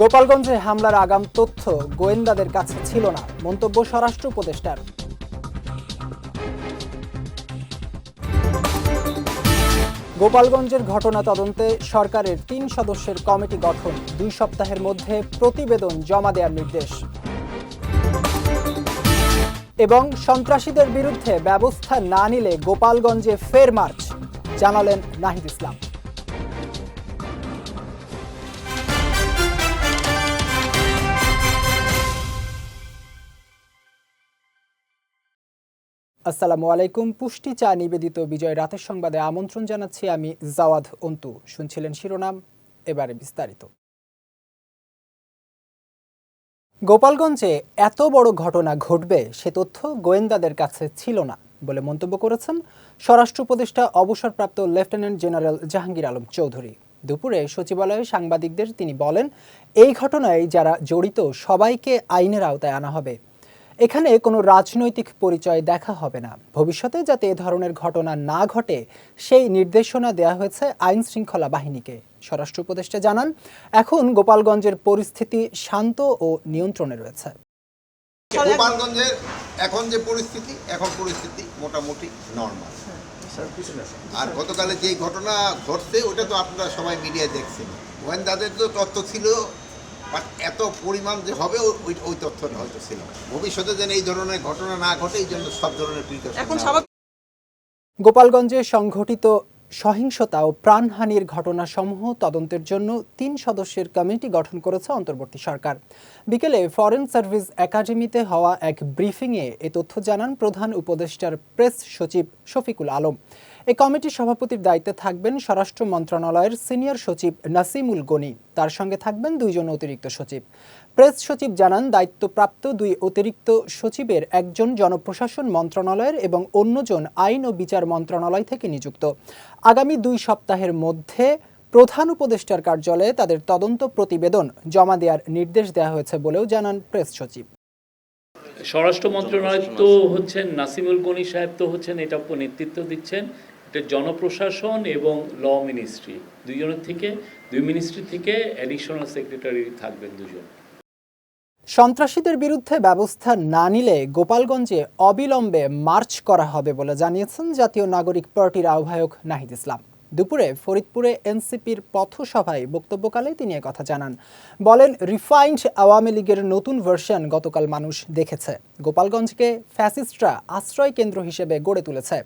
গোপালগঞ্জে হামলার আগাম তথ্য গোয়েন্দাদের কাছে ছিল না, মন্তব্য স্বরাষ্ট্র উপদেষ্টার। গোপালগঞ্জের ঘটনা তদন্তে সরকারের তিন সদস্যের কমিটি গঠন, দুই সপ্তাহের মধ্যে প্রতিবেদন জমা দেওয়ার নির্দেশ। এবং সন্ত্রাসীদের বিরুদ্ধে ব্যবস্থা না নিলে গোপালগঞ্জে ফের মার্চ, জানালেন নাহিদ ইসলাম। আসসালামু আলাইকুম। পুষ্টি চা নিবেদিত বিজয় রাতের সংবাদে আমন্ত্রণ জানাচ্ছি আমি জাওয়াদ অন্তু। শুনছিলেন শিরোনাম, এবারে বিস্তারিত। গোপালগঞ্জে এত বড় ঘটনা ঘটবে, সে তথ্য গোয়েন্দাদের কাছে ছিল না বলে মন্তব্য করেছেন স্বরাষ্ট্র উপদেষ্টা, অবসরপ্রাপ্ত লেফটেন্যান্ট জেনারেল জাহাঙ্গীর আলম চৌধুরী। দুপুরে সচিবালয়ে সাংবাদিকদের তিনি বলেন, এই ঘটনায় যারা জড়িত সবাইকে আইনের আওতায় আনা হবে। এখানে কোনো রাজনৈতিক পরিচয় দেখা হবে না। ভবিষ্যতে যাতে এ ধরনের ঘটনা না ঘটে, সেই নির্দেশনা দেওয়া হয়েছে আইন শৃঙ্খলা বাহিনীকে। স্বরাষ্ট্র উপদেষ্টা জানান, এখন গোপালগঞ্জের পরিস্থিতি শান্ত ও নিয়ন্ত্রণে রয়েছে। গোপালগঞ্জের এখন যে পরিস্থিতি, এখন পরিস্থিতি মোটামুটি নর্মাল আর গতকালে যে ঘটনা ঘটছে, ওটা তো আপনারা সবাই মিডিয়ায় দেখছেন। গোয়েন্দাদের তো তথ্য ছিল এত পরিমাণ যে হবে ওই ওই তথ্যটা হয়তো ছিল ভবিষ্যতে যেন এই ধরনের ঘটনা না ঘটে এই জন্য সব ধরনের প্রিকশন এখন গোপালগঞ্জে সংঘটিত সহিংসতা ও প্রাণহানির ঘটনাসমূহ তদন্তের জন্য তিন সদস্যের কমিটি গঠন করেছে অন্তর্বর্তী সরকার। বিকেলে ফরেন সার্ভিস একাডেমিতে হওয়া এক ব্রিফিংয়ে এ তথ্য জানান প্রধান উপদেষ্টার প্রেস সচিব শফিকুল আলম। এই কমিটির সভাপতির দায়িত্বে থাকবেন স্বরাষ্ট্র মন্ত্রণালয়ের সিনিয়র সচিব নাসিমুল গনি। তার সঙ্গে থাকবেন দুইজন অতিরিক্ত সচিব। প্রেস সচিব জানান, দায়িত্বপ্রাপ্ত দুই অতিরিক্ত সচিবের একজন জনপ্রশাসন মন্ত্রণালয়ের এবং অন্যজন আইন ও বিচার মন্ত্রণালয় থেকে নিযুক্ত। আগামী দুই সপ্তাহের মধ্যে প্রধান উপদেষ্টার কার্যালয়ে তাদের তদন্ত প্রতিবেদন জমা দেওয়ার নির্দেশ দেওয়া হয়েছে বলেও জানান প্রেস সচিব। স্বরাষ্ট্র মন্ত্রণালয় তো হচ্ছেন নাসিমুল গনি সাহেব তো হচ্ছেন এটা নেতৃত্ব দিচ্ছেন। এটা জনপ্রশাসন এবং ল মিনিস্ট্রি দুজনের থেকে দুই মিনিস্ট্রি থেকে অ্যাডিশনাল সেক্রেটারি থাকবেন দুজন। সন্ত্রাসীদের বিরুদ্ধে ব্যবস্থা না নিলে গোপালগঞ্জে অবিলম্বে মার্চ করা হবে বলে জানিয়েছেন জাতীয় নাগরিক পার্টির আহ্বায়ক নাহিদ ইসলাম। দুপুরে ফরিদপুরে এনসিপির পথসভায় বক্তব্যকালে তিনি কথা জানান। বলেন, রিফাইন্ড আওয়ামী লীগের নতুন ভার্সন গতকাল মানুষ দেখেছে। গোপালগঞ্জকে ফ্যাসিস্টরা আশ্রয় কেন্দ্র হিসেবে গড়ে তুলেছে।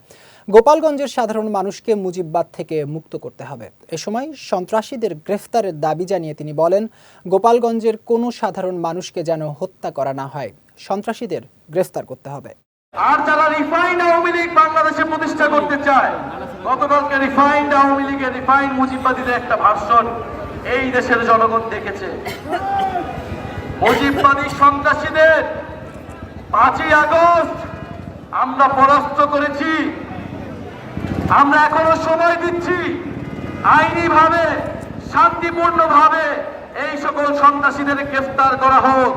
গোপালগঞ্জের সাধারণ মানুষকে মুজিববাদ থেকে মুক্ত করতে হবে। এ সময় সন্ত্রাসীদের গ্রেফতারের দাবি জানিয়ে তিনি বলেন, গোপালগঞ্জের কোনো সাধারণ মানুষকে যেন হত্যা করা না হয়। সন্ত্রাসীদের গ্রেফতার করতে হবে। আর যারা রিফাইন্ড আওয়ামী লীগ বাংলাদেশে প্রতিষ্ঠা করতে চায়, গতকালকে রিফাইন্ড আওয়ামী লীগের রিফাইন্ড মুজিববাদীদের একটা ভাষণ এই দেশের জনগণ দেখেছে। মুজিববাদী সন্ত্রাসীদের পাঁচই আগস্ট আমরা পরাস্ত করেছি। আমরা এখনও সময় দিচ্ছি আইনি ভাবে শান্তিপূর্ণ ভাবে এই সকল সন্ত্রাসীদের গ্রেফতার করা হোক।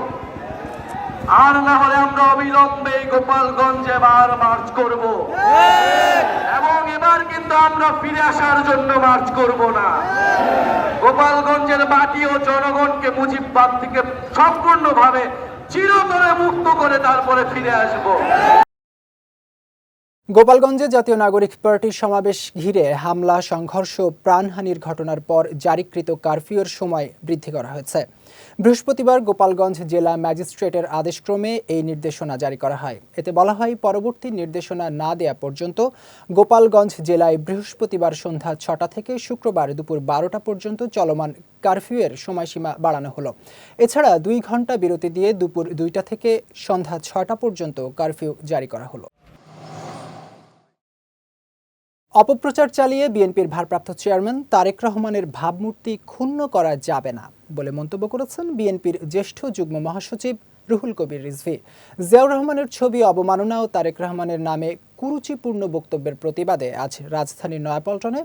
আর না হলে আমরা অবিলম্বে গোপালগঞ্জে এবার মার্চ করব। এবং এবার কিন্তু আমরা ফিরে আসার জন্য মার্চ করব না। গোপালগঞ্জের মাটি ও জনগণকে মুজিববাদ থেকে সম্পূর্ণভাবে চিরতরে মুক্ত করে তারপরে ফিরে আসব। গোপালগঞ্জে জাতীয় নাগরিক পার্টির সমাবেশ ঘিরে হামলা, সংঘর্ষ প্রাণহানির ঘটনার পর জারিকৃত কারফিউর সময় বৃদ্ধি করা হয়েছে। বৃহস্পতিবার গোপালগঞ্জ জেলা ম্যাজিস্ট্রেটের আদেশক্রমে এই নির্দেশনা জারি করা হয়। এতে বলা হয়, পরবর্তী নির্দেশনা না দেয়া পর্যন্ত গোপালগঞ্জ জেলায় বৃহস্পতিবার সন্ধ্যা ছটা থেকে শুক্রবার দুপুর বারোটা পর্যন্ত চলমান কারফিউয়ের সময়সীমা বাড়ানো হলো। এছাড়া দুই ঘণ্টা বিরতি দিয়ে দুপুর দুইটা থেকে সন্ধ্যা ছটা পর্যন্ত কারফিউ জারি করা হলো। অপপ্রচার চালিয়ে বিএনপির ভারপ্রাপ্ত চেয়ারম্যান তারেক রহমানের ভাবমূর্তি ক্ষুণ্ণ করা যাবে না বলে মন্তব্য করেছেন বিএনপির জ্যেষ্ঠ যুগ্ম মহাসচিব রুহুল কবির রিজভি। জিয়াউর রহমানের ছবি অবমাননা ও তারেক রহমানের নামে কুরুচিপূর্ণ বক্তব্যের প্রতিবাদে আজ রাজধানীর নয়াপল্টনে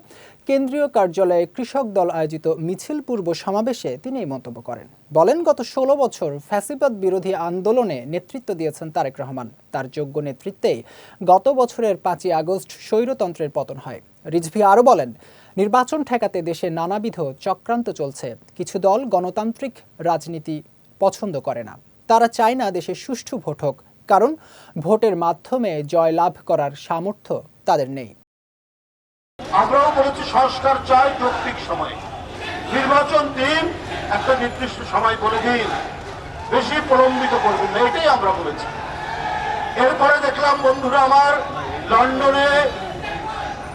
কেন্দ্রীয় কার্যালয়ে কৃষক দল আয়োজিত মিছিল পূর্ব সমাবেশে তিনি এই মন্তব্য করেন। বলেন, গত ষোলো বছর ফ্যাসিবাদ বিরোধী আন্দোলনে নেতৃত্ব দিয়েছেন তারেক রহমান। তার যোগ্য নেতৃত্বেই গত বছরের পাঁচই আগস্ট স্বৈরতন্ত্রের পতন হয়। রিজভি আরও বলেন, নির্বাচন ঠেকাতে দেশে নানাবিধ চক্রান্ত চলছে। কিছু দল গণতান্ত্রিক রাজনীতি পছন্দ করে না। তারা চায় না দেশে সুষ্ঠু ভোট হোক। কারণ ভোটের মাধ্যমে জয় লাভ করার সামর্থ্য তাদের নেই। আমরাও বলেছি সংস্কার চাই যৌক্তিক সময়ে। নির্বাচন দিন একটা নির্দিষ্ট সময় বলে দিন। বেশি প্রলম্বিত করবেন না, এটাই আমরা বলেছি। এরপরে দেখলাম বন্ধুরা আমার লন্ডনে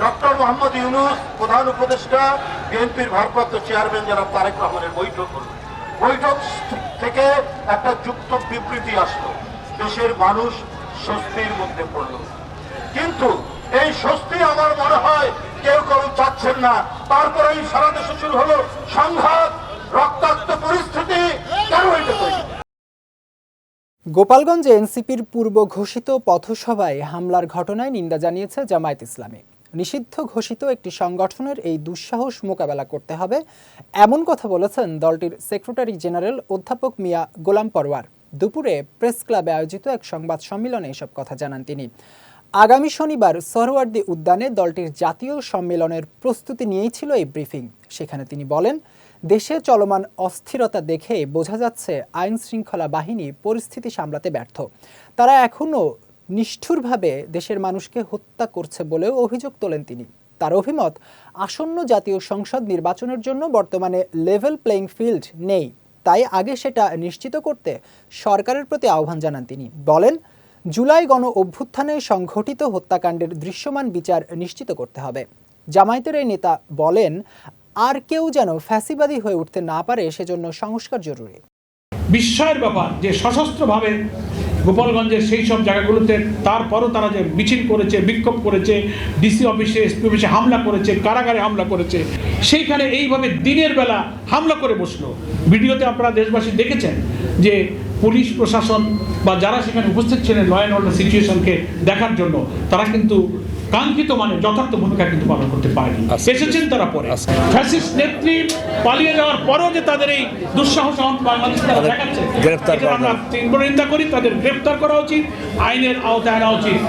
ডক্টর মোহাম্মদ ইউনুস, প্রধান উপদেষ্টা, বিএনপির ভারপ্রাপ্ত চেয়ারম্যান যারা তারেক রহমানের বৈঠক হলো। বৈঠক থেকে একটা যুক্ত বিবৃতি আসলো। দেশের মানুষ স্বস্তির মধ্যে পড়ল। কিন্তু এই স্বস্তি আমার মনে হয় কেউ কেউ চাচ্ছেন না। তারপরেই সারা দেশে শুরু হলো সংঘাত, রক্তাক্ত পরিস্থিতি, কেন এটা তৈরি গোপালগঞ্জে এনসিপির পূর্ব ঘোষিত পথসভায় হামলার ঘটনায় নিন্দা জানিয়েছে জামায়াত ইসলামী। নিষিদ্ধ ঘোষিত একটি সংগঠনের এই দুঃসাহস মোকাবেলা করতে হবে, এমন কথা বলেছেন দলটির সেক্রেটারি জেনারেল অধ্যাপক মিয়া গোলাম পরওয়ার দুপুরে প্রেস ক্লাবে আয়োজিত এক সংবাদ সম্মেলনে এসব কথা জানান তিনি। আগামী শনিবার সরওয়ার্দী উদ্যানে দলটির জাতীয় সম্মেলনের প্রস্তুতি নিয়েই ছিল এই ব্রিফিং। সেখানে তিনি বলেন, দেশে চলমান অস্থিরতা দেখে বোঝা যাচ্ছে আইন শৃঙ্খলা বাহিনী পরিস্থিতি সামলাতে ব্যর্থ। তারা এখনও নিষ্ঠুরভাবে দেশের মানুষকে হত্যা করছে বলেও অভিযোগ তোলেন তিনি। তার অভিমত, আসন্ন জাতীয় সংসদ নির্বাচনের জন্য বর্তমানে লেভেল প্লেইং ফিল্ড নেই। তাই আগে সেটা নিশ্চিত করতে সরকারের প্রতি আহ্বান জানান তিনি। বলেন, জুলাই গণ অভ্যুত্থানে সংঘটিত হত্যাকাণ্ডের দৃশ্যমান বিচার নিশ্চিত করতে হবে। জামায়াতের এই নেতা বলেন, আর কেউ যেন ফ্যাসিবাদী হয়ে উঠতে না পারে সেজন্য সংস্কার জরুরি। বিস্ময়ের ব্যাপার যে সশস্ত্রভাবে গোপালগঞ্জের সেই সব জায়গাগুলোতে তারপরও তারা যে মিছিল করেছে, বিক্ষোভ করেছে ডিসি অফিসে এসপি অফিসে হামলা করেছে, কারাগারে হামলা করেছে, সেইখানে এইভাবে দিনের বেলা হামলা করে বসল। ভিডিওতে আপনারা দেশবাসী দেখেছেন যে পুলিশ প্রশাসন বা যারা সেখানে উপস্থিত ছিলেন ল অ্যান্ড অর্ডার সিচুয়েশনকে দেখার জন্য, তারা কিন্তু কাঙ্ক্ষিত মানে যথার্থ ভূমিকা কিন্তু পালন করতে পারেনি। এসেছেন তারা পরে। ফ্যাসিস্ট নেত্রী পালিয়ে যাওয়ার পরেও যে তাদের এই দুঃসাহস বাংলাদেশ দেখাচ্ছে আমরা তীব্র নিন্দা করি তাদের গ্রেফতার করা উচিত আইনের আওতায় আনা উচিত।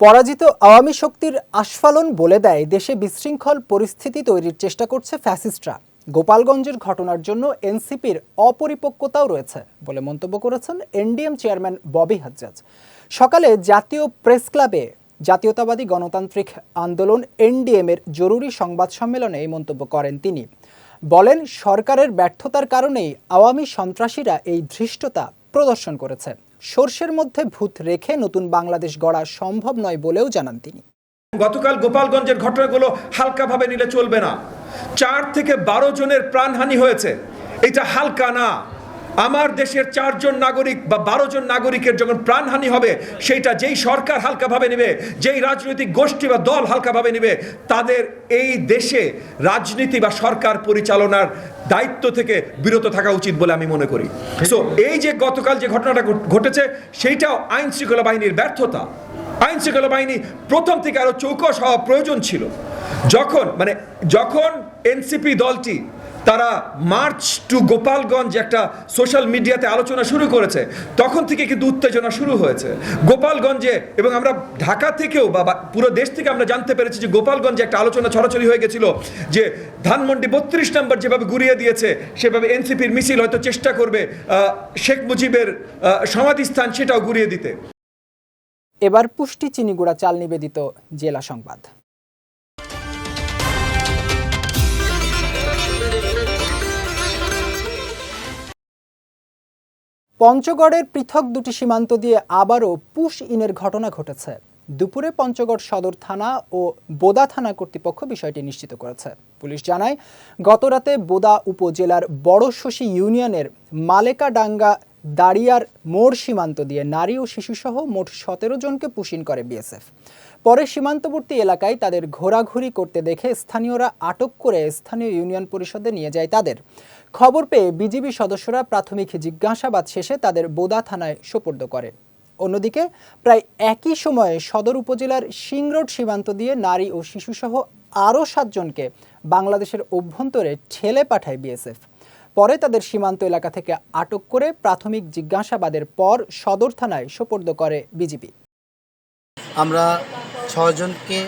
পরাজিত আওয়ামী শক্তির আস্ফালন বলে দেয় দেশে বিশৃঙ্খল পরিস্থিতি তৈরির চেষ্টা করছে ফ্যাসিস্টরা। গোপালগঞ্জের ঘটনার জন্য এনসিপির অপরিপক্কতাও রয়েছে বলে মন্তব্য করেছেন এনডিএম চেয়ারম্যান ববি হাজ্জাজ। সকালে জাতীয় প্রেস ক্লাবে জাতীয়তাবাদী গণতান্ত্রিক আন্দোলন এনডিএম এর জরুরি সংবাদ সম্মেলনে এই মন্তব্য করেন তিনি। বলেন, সরকারের ব্যর্থতার কারণেই আওয়ামী সন্ত্রাসীরা এই ধৃষ্টতা প্রদর্শন করেছে। সর্ষের মধ্যে ভূত রেখে নতুন বাংলাদেশ গড়া সম্ভব নয় বলেও জানান তিনি। গতকাল গোপালগঞ্জের ঘটনাগুলো হালকাভাবে নিলে চলবে না। চার থেকে বারো জনের প্রাণহানি হয়েছে। এটা হালকা না। আমার দেশের চারজন নাগরিক বা বারো জন নাগরিকের যখন প্রাণহানি হবে, সেইটা যেই সরকার হালকাভাবে নেবে, যেই রাজনৈতিক গোষ্ঠী বা দল হালকাভাবে নেবে, তাদের এই দেশে রাজনীতি বা সরকার পরিচালনার দায়িত্ব থেকে বিরত থাকা উচিত বলে আমি মনে করি। সো এই যে গতকাল যে ঘটনাটা ঘটেছে, সেইটাও আইন শৃঙ্খলা বাহিনীর ব্যর্থতা। আইন শৃঙ্খলা বাহিনী প্রথম থেকে আরও চৌকস হওয়া প্রয়োজন ছিল। যখন মানে যখন এনসিপি দলটি তারা মার্চ টু গোপালগঞ্জ একটা সোশ্যাল মিডিয়াতে আলোচনা শুরু করেছে। তখন থেকে কিন্তু উত্তেজনা শুরু হয়েছে। গোপালগঞ্জে এবং আমরা ঢাকা থেকেও বা পুরো দেশ থেকে আমরা জানতে পেরেছি যে গোপালগঞ্জে একটা আলোচনা ছড়াছড়ি হয়ে গেছিল যে ধানমন্ডি বত্রিশ নম্বর যেভাবে ঘুরিয়ে দিয়েছে, সেভাবে এনসিপির মিছিল হয়তো চেষ্টা করবে শেখ মুজিবের সমাধিস্থান সেটাও ঘুরিয়ে দিতে। এবার পুষ্টি চিনিগুড়া চাল নিবেদিত জেলা সংবাদ। পঞ্চগড়ের পৃথক দুটি সীমান্ত দিয়ে আবারও পুশ ইনের ঘটনা ঘটেছে। দুপুরে পঞ্চগড় সদর থানা ও বোদা থানা কর্তৃপক্ষ বিষয়টি নিশ্চিত করেছে। পুলিশ জানায়, গতরাতে বোদা উপজেলার বড়শশী ইউনিয়নের মালেকাডাঙ্গা দাঁড়িয়ার মোড় সীমান্ত দিয়ে নারী ও শিশুসহ মোট সতেরো জনকে পুশিন করে বিএসএফ। পরে সীমান্তবর্তী এলাকায় তাদের ঘোরাঘুরি করতে দেখে স্থানীয়রা আটক করে স্থানীয় ইউনিয়ন পরিষদে নিয়ে যায় তাদের। খবর পেয়ে বিজিবি সদস্যরা প্রাথমিক জিজ্ঞাসাবাদ শেষে তাদের বোদা থানায় সোপর্দ করে। অন্যদিকে প্রায় একই সময়ে সদর উপজেলার সিংরোড সীমান্ত দিয়ে নারী ও শিশুসহ আরও সাতজনকে বাংলাদেশের অভ্যন্তরে ঠেলে পাঠায় বিএসএফ। পরে তাদের সীমান্ত এলাকা থেকে আটক করে প্রাথমিক জিজ্ঞাসাবাদের পর সদর থানায় সোপর্দ করে বিজিবি। আমরা ছজনকে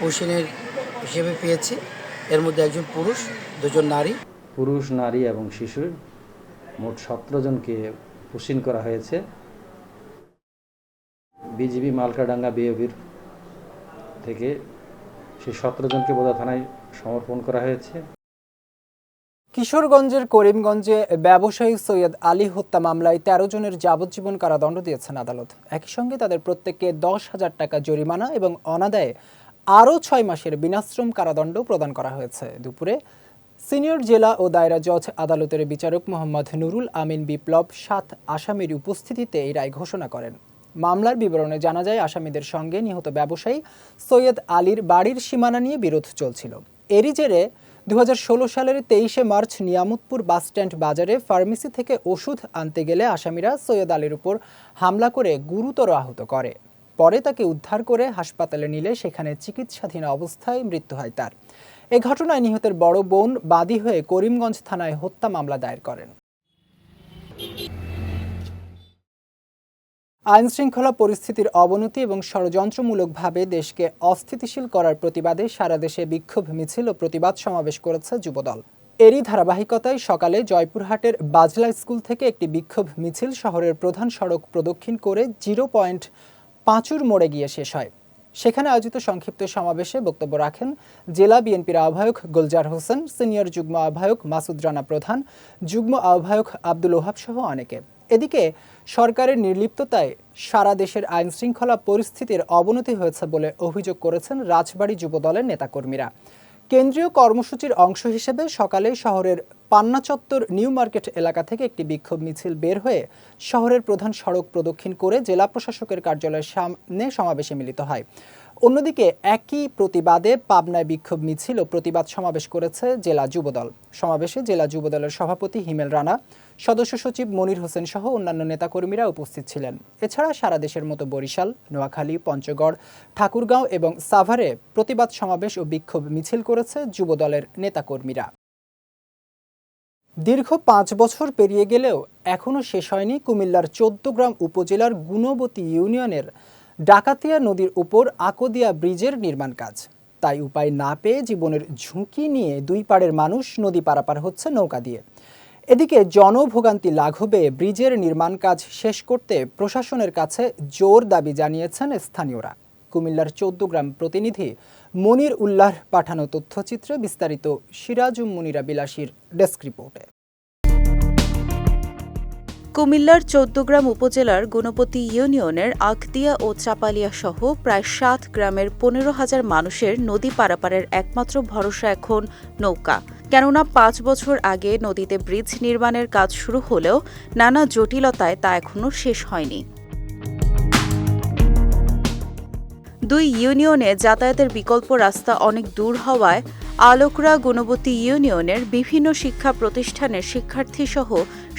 পোষণের হিসেবে পেয়েছি। এর মধ্যে একজন পুরুষ, দুজন নারী। পুরুষ, নারী এবং শিশুর মোট সতেরো জনকে পোষণ করা হয়েছে। বিজিবি মালকাডাঙ্গা বিএবির থেকে সেই সতেরো জনকে বোধা থানায় সমর্পণ করা হয়েছে। কিশোরগঞ্জের করিমগঞ্জে ব্যবসায়ী সৈয়দ আলী হত্যা মামলায় তেরো জনের যাবজ্জীবন কারাদণ্ড দিয়েছেন আদালত। একই সঙ্গে তাদের প্রত্যেককে দশ হাজার টাকা জরিমানা এবং অনাদায়ে আরও ছয় মাসের বিনাশ্রম কারাদণ্ড প্রদান করা হয়েছে। দুপুরে সিনিয়র জেলা ও দায়রা জজ আদালতের বিচারক মোহাম্মদ নুরুল আমিন বিপ্লব সাত আসামির উপস্থিতিতে এই রায় ঘোষণা করেন। মামলার বিবরণে জানা যায়, আসামিদের সঙ্গে নিহত ব্যবসায়ী সৈয়দ আলীর বাড়ির সীমানা নিয়ে বিরোধ চলছিল। এরই জেরে দু হাজার ষোলো সালের তেইশে মার্চ নিয়ামতপুর বাসস্ট্যান্ড বাজারে ফার্মেসি থেকে ওষুধ আনতে গেলে আসামিরা সৈয়দ আলীর উপর হামলা করে গুরুতর আহত করে। পরে তাকে উদ্ধার করে হাসপাতালে নিলে সেখানে চিকিৎসাধীন অবস্থায় মৃত্যু হয় তার। এ ঘটনায় নিহতের বড় বোন বাদী হয়ে করিমগঞ্জ থানায় হত্যা মামলা দায়ের করেন। আইন শৃঙ্খলা পরিস্থিতির অবনতি এবং ষড়যন্ত্রমূলকভাবে দেশকে অস্থিতিশীল করার প্রতিবাদে সারা দেশে বিক্ষোভ মিছিল ও প্রতিবাদ সমাবেশ করেছে যুবদল। এরই ধারাবাহিকতায় সকালে জয়পুরহাটের বাজলা স্কুল থেকে একটি বিক্ষোভ মিছিল শহরের প্রধান সড়ক প্রদক্ষিণ করে জিরো পয়েন্ট পাঁচুর মোড়ে গিয়ে শেষ হয়। সেখানে আয়োজিত সংক্ষিপ্ত সমাবেশে বক্তব্য রাখেন জেলা বিএনপির আহ্বায়ক গুলজার হোসেন, সিনিয়র যুগ্ম আহ্বায়ক মাসুদ রানা প্রধান, যুগ্ম আহ্বায়ক আব্দুল ওহাব সহ অনেকে। এদিকে, সরকারের নির্লিপ্ততায় সারা দেশের আইন শৃঙ্খলা পরিস্থিতির অবনতি হয়েছে বলে অভিযোগ করেছেন রাজবাড়ী যুবদলের নেতাকর্মীরা। কেন্দ্রীয় কর্মসূচির অংশ হিসেবে সকালে শহরের পান্না চত্বর নিউ মার্কেট এলাকা থেকে একটি বিক্ষোভ মিছিল বের হয়ে শহরের প্রধান সড়ক প্রদক্ষিণ করে জেলা প্রশাসকের কার্যালয়ের সামনে সমাবেশে মিলিত হয়। অন্যদিকে একই প্রতিবাদে পাবনায় বিক্ষোভ মিছিল ও প্রতিবাদ সমাবেশ করেছে জেলা যুবদল। সমাবেশে জেলা যুবদলের সভাপতি হিমেল রানা, সদস্য সচিব মনির হোসেন সহ অন্যান্য নেতাকর্মীরা উপস্থিত ছিলেন। এছাড়া সারা দেশের মতো বরিশাল, নোয়াখালী, পঞ্চগড়, ঠাকুরগাঁও এবং সাভারে প্রতিবাদ সমাবেশ ও বিক্ষোভ মিছিল করেছে যুবদলের নেতাকর্মীরা। দীর্ঘ পাঁচ বছর পেরিয়ে গেলেও এখনও শেষ হয়নি কুমিল্লার চোদ্দগ্রাম উপজেলার গুণবতী ইউনিয়নের ডাকাতিয়া নদীর উপর আকদিয়া ব্রিজের নির্মাণ কাজ। তাই উপায় না পেয়ে জীবনের ঝুঁকি নিয়ে দুই পাড়ের মানুষ নদী পারাপার হচ্ছে নৌকা দিয়ে। এদিকে জনভোগান্তি লাঘবে ব্রিজের নির্মাণ কাজ শেষ করতে প্রশাসনের কাছে জোর দাবি জানিয়েছেন স্থানীয়রা। কুমিল্লার চৌদ্দগ্রাম প্রতিনিধি মনির উল্লাহ পাঠানো তথ্যচিত্রে বিস্তারিত সিরাজুম মুনিরা বিলাসীর ডেস্ক রিপোর্টে। কুমিল্লার চৌদ্দগ্রাম উপজেলার গুণপতি ইউনিয়নের আখদিয়া ও চাপালিয়া সহ প্রায় সাত গ্রামের পনেরো হাজার মানুষের নদী পারাপারের একমাত্র ভরসা এখন নৌকা। কেননা পাঁচ বছর আগে নদীতে ব্রিজ নির্মাণের কাজ শুরু হলেও নানা জটিলতায় তা এখনও শেষ হয়নি। দুই ইউনিয়নে যাতায়াতের বিকল্প রাস্তা অনেক দূর হওয়ায় আলোকরা গুণবতী ইউনিয়নের বিভিন্ন শিক্ষা প্রতিষ্ঠানের শিক্ষার্থী সহ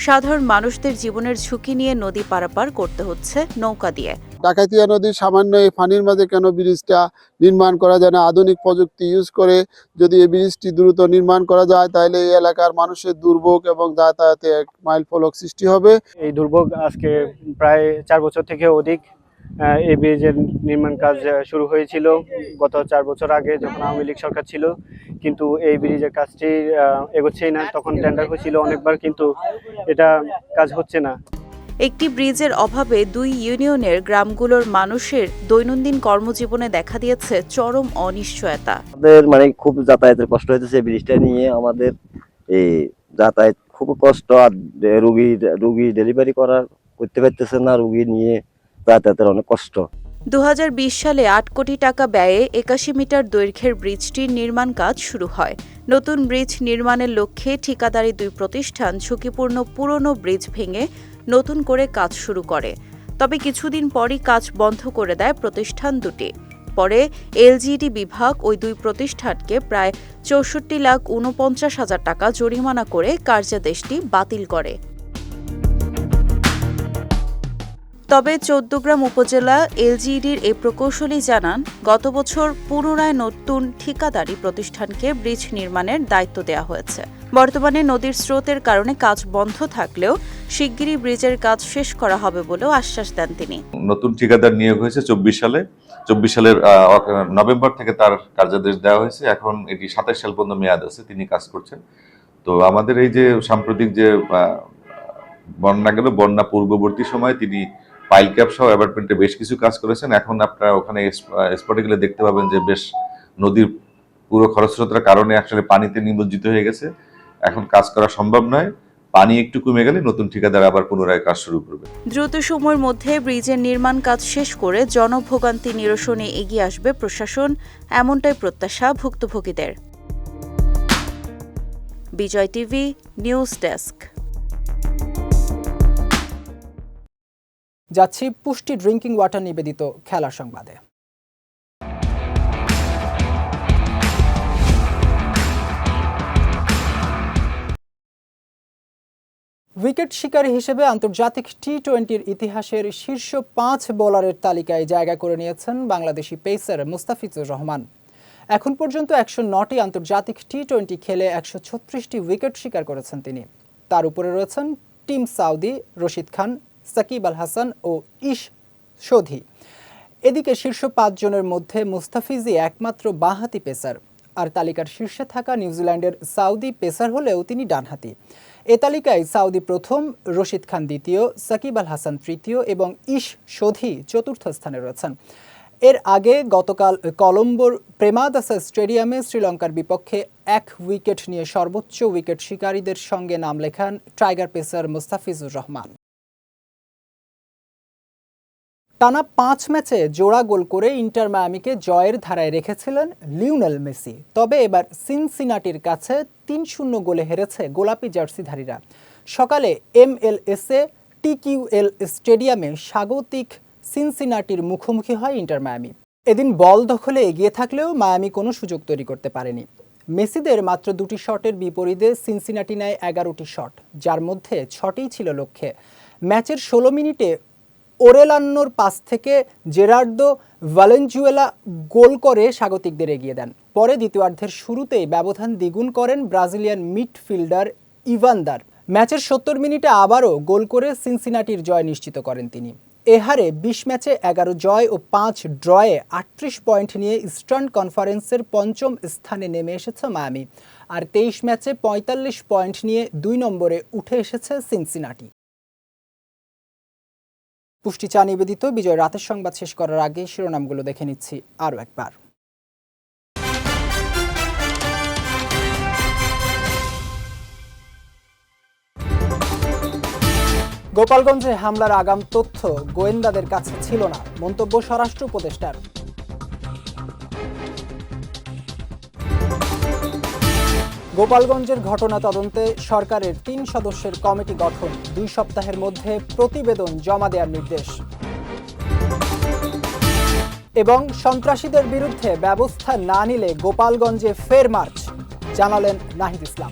সাধারণ মানুষদের জীবনের ঝুঁকি নিয়ে নদী পারাপার করতে হচ্ছে নৌকা দিয়ে। ডাকাতিয়া নদীর সামান্য এই পানির মাঝে কেন ব্রিজটা নির্মাণ করা যায় না? আধুনিক প্রযুক্তি ইউজ করে যদি এই ব্রিজটি দ্রুত নির্মাণ করা যায় তাহলে এই এলাকার মানুষের দুর্ভোগ এবং যাতায়াতে এক মাইল ফলক সৃষ্টি হবে। এই দুর্ভোগ আজকে প্রায় চার বছর থেকে অধিক এই ব্রিজের নির্মাণ কাজ শুরু হয়েছিল গত চার বছর আগে যখন আওয়ামী লীগ সরকার ছিল। কিন্তু এই ব্রিজের কাজটি আহ, এগোচ্ছেই না। তখন টেন্ডার হয়েছিল অনেকবার কিন্তু এটা কাজ হচ্ছে না। একটি ব্রিজের অভাবে দুই ইউনিয়নের গ্রামগুলোর মানুষের দৈনন্দিন কর্মজীবনে দেখা দিয়েছে চরম অনিশ্চয়তা। আমাদের মানে খুব যাতায়াতের কষ্ট হইতেছে ব্রিজটা নিয়ে। আমাদের এই যাতায়াত খুব কষ্ট। আর রুগী রুগী ডেলিভারি করার করতে পারতেছে না। রুগী নিয়ে যাতায়াতের অনেক কষ্ট। দু হাজার বিশ সালে আট কোটি টাকা ব্যয়ে একাশি মিটার দৈর্ঘ্যের ব্রিজটির নির্মাণ কাজ শুরু হয়। নতুন ব্রিজ নির্মাণের লক্ষ্যে ঠিকাদারি দুই প্রতিষ্ঠান ঝুঁকিপূর্ণ পুরনো ব্রিজ ভেঙে নতুন করে কাজ শুরু করে। তবে কিছুদিন পরই কাজ বন্ধ করে দেয় প্রতিষ্ঠান দুটি। পরে এলজিডি বিভাগ ওই দুই প্রতিষ্ঠানকে প্রায় চৌষট্টি লাখ উনপঞ্চাশ হাজার টাকা জরিমানা করে কার্যাদেশটি বাতিল করে। তবে চৌদ্দগ্রাম উপজেলা এলজিইডির এই প্রকৌশলী জানান, গত বছর পুনরায় নতুন ঠিকাদারি প্রতিষ্ঠানকে ব্রিজ নির্মাণের দায়িত্ব দেওয়া হয়েছে। বর্তমানে নদীর স্রোতের কারণে কাজ বন্ধ থাকলেও শিগগিরই ব্রিজের কাজ শেষ করা হবে বলেও আশ্বাস দেন তিনি। নতুন ঠিকাদার নিয়োগ হয়েছে চব্বিশ সালে। চব্বিশ সালের নভেম্বর থেকে তার কার্যাদেশ দেওয়া হয়েছে। এখন এটি সাতাশ সাল পর্যন্ত মেয়াদ আছে, তিনি কাজ করছেন। তো আমাদের এই যে সাম্প্রতিক যে বন্যা গেল, বন্যা পূর্ববর্তী সময়ে তিনি পাইল ক্যাপ সহ অ্যাপার্টমেন্টে বেশ কিছু কাজ করেছেন। এখন আপনারা ওখানে স্পটে গেলে দেখতে পাবেন যে বেশ নদীর পুরো খরস্রোতার কারণে আসলে পানিতে নিমজ্জিত হয়ে গেছে। এখন কাজ করা সম্ভব নয়। পানি একটু কমে গেলে নতুন ঠিকাদার আবার পুনরায় কাজ শুরু করবে। দ্রুত সময়ের মধ্যে ব্রিজের নির্মাণ কাজ শেষ করে জনভোগান্তি নিরসনে এগিয়ে আসবে প্রশাসন, এমনটাই প্রত্যাশা ভুক্তভোগীদের। Bijoy TV, news desk. যাচ্ছি পুষ্টি ড্রিঙ্কিং ওয়াটার নিবেদিত খেলার সংবাদে। উইকেট শিকারী হিসেবে আন্তর্জাতিক টি টোয়েন্টির ইতিহাসের শীর্ষ পাঁচ বোলারের তালিকায় জায়গা করে নিয়েছেন বাংলাদেশি পেসার মুস্তাফিজুর রহমান। এখন পর্যন্ত একশো নটি আন্তর্জাতিক টি টোয়েন্টি খেলে একশো ছত্রিশটি উইকেট শিকার করেছেন তিনি। তার উপরে রয়েছেন টিম সাউদি রশিদ খান সাকিব আল হাসান ও ইশ সোধি। এদিকে শীর্ষ পাঁচজনের মধ্যে মুস্তাফিজই একমাত্র বাঁহাতি পেসার। আর তালিকার শীর্ষে থাকা নিউজিল্যান্ডের সাউদি পেসার হলেও তিনি ডানহাতি। এ তালিকায় সাউদি প্রথম, রশিদ খান দ্বিতীয়, সাকিব আল হাসান তৃতীয় এবং ইশ সোধি চতুর্থ স্থানে রয়েছেন। এর আগে গতকাল কলম্বোর প্রেমাদাসা স্টেডিয়ামে শ্রীলঙ্কার বিপক্ষে এক উইকেট নিয়ে সর্বোচ্চ উইকেট শিকারীদের সঙ্গে নাম লেখান টাইগার পেসার মুস্তাফিজুর রহমান। টানা পাঁচ ম্যাচে জোড়া গোল করে ইন্টার মায়ামিকে জয়ের ধারায় রেখেছিলেন লিওনেল মেসি। তবে এবার সিনসিনাটির কাছে তিন শূন্য গোলে হেরেছে গোলাপি জার্সিধারীরা। সকালে এমএলএসে টিকিউএল স্টেডিয়ামে স্বাগতিক সিনসিনাটির মুখোমুখি হয় ইন্টার মায়ামি। এদিন বল দখলে এগিয়ে থাকলেও মায়ামি কোনো সুযোগ তৈরি করতে পারেনি। মেসিদের মাত্র দুটি শটের বিপরীতে সিনসিনাটি নেয় এগারোটি শট, যার মধ্যে ছটিই ছিল লক্ষ্যে। ম্যাচের ষোলো মিনিটে ওরেলান্নোর পাস থেকে জেরার্দো ভ্যালেনজুয়েলা গোল করে স্বাগতিকদের এগিয়ে দেন। পরে দ্বিতীয়ার্ধের শুরুতেই ব্যবধান দ্বিগুণ করেন ব্রাজিলিয়ান মিডফিল্ডার ইভানদার ম্যাচের সত্তর মিনিটে আবারও গোল করে সিনসিনাটির জয় নিশ্চিত করেন তিনি। এহারে বিশ ম্যাচে এগারো জয় ও পাঁচ ড্রয়ে আটত্রিশ পয়েন্ট নিয়ে ইস্টার্ন কনফারেন্সের পঞ্চম স্থানে নেমে এসেছে মায়ামি। আর তেইশ ম্যাচে পঁয়তাল্লিশ পয়েন্ট নিয়ে দুই নম্বরে উঠে এসেছে সিনসিনাটি। পুষ্টি চা নিবেদিত। বিজয় রাতের সংবাদ শেষ করার আগে শিরোনামগুলো দেখে নিচ্ছি আরও একবার। গোপালগঞ্জে হামলার আগাম তথ্য গোয়েন্দাদের কাছে ছিল না। মন্তব্য স্বরাষ্ট্র উপদেষ্টার। গোপালগঞ্জের ঘটনা তদন্তে সরকারের তিন সদস্যের কমিটি গঠন। দুই সপ্তাহের মধ্যে প্রতিবেদন জমা দেওয়ার নির্দেশ। এবং সন্ত্রাসীদের বিরুদ্ধে ব্যবস্থা না নিলে গোপালগঞ্জে ফের মার্চ, জানালেন নাহিদ ইসলাম।